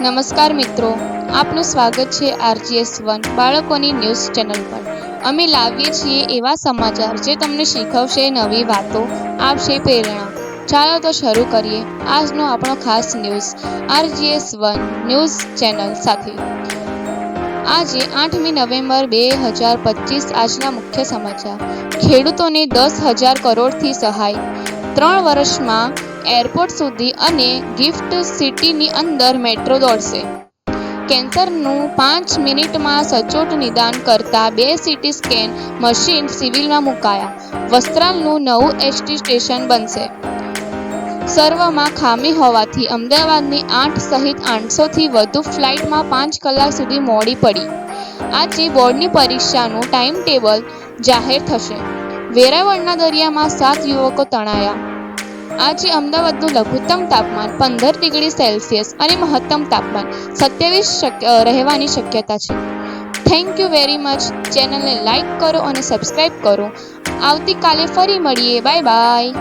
નમસ્કાર મિત્રો. આપનું સ્વાગત છે આરજીએસ વન બાળકોની ન્યૂઝ ચેનલ પર. અમે લાવીએ છીએ એવા સમાચાર જે તમને શીખવશે નવી વાતો આપશે પ્રેરણા. ચાલો તો શરૂ કરીએ આજનો આપણો ખાસ news, RGS one news channel સાથે. આજે આઠમી નવેમ્બર બે હજાર પચીસ આજના મુખ્ય સમાચાર. ખેડૂતોને દસ હજાર કરોડથી સહાય. ત્રણ વર્ષમાં એરપોર્ટ સુધી અને ગિફ્ટ સિટીની અંદર મેટ્રો દોડશે. કેન્સરનું પાંચ મિનિટમાં સચોટ નિદાન કરતા બે સિટી સ્કેન મશીન સિવિલમાં મુકાયા. વસ્ત્રાલનું નવું એસટી સ્ટેશન બનશે. સર્વમાં ખામી હોવાથી અમદાવાદની આઠ સહિત આઠસોથી વધુ ફ્લાઇટમાં પાંચ કલાક સુધી મોડી પડી. આજે બોર્ડની પરીક્ષાનું ટાઈમ ટેબલ જાહેર થશે. વેરાવળના દરિયામાં સાત યુવકો તણાયા. આજે અમદાવાદનું લઘુત્તમ તાપમાન પંદર ડિગ્રી સેલ્સિયસ અને મહત્તમ તાપમાન સત્યાવીસ રહેવાની શક્યતા છે. થેન્ક યુ વેરી મચ ચેનલને લાઈક કરો અને સબસ્ક્રાઈબ કરો. આવતીકાલે ફરી મળીએ. Bye bye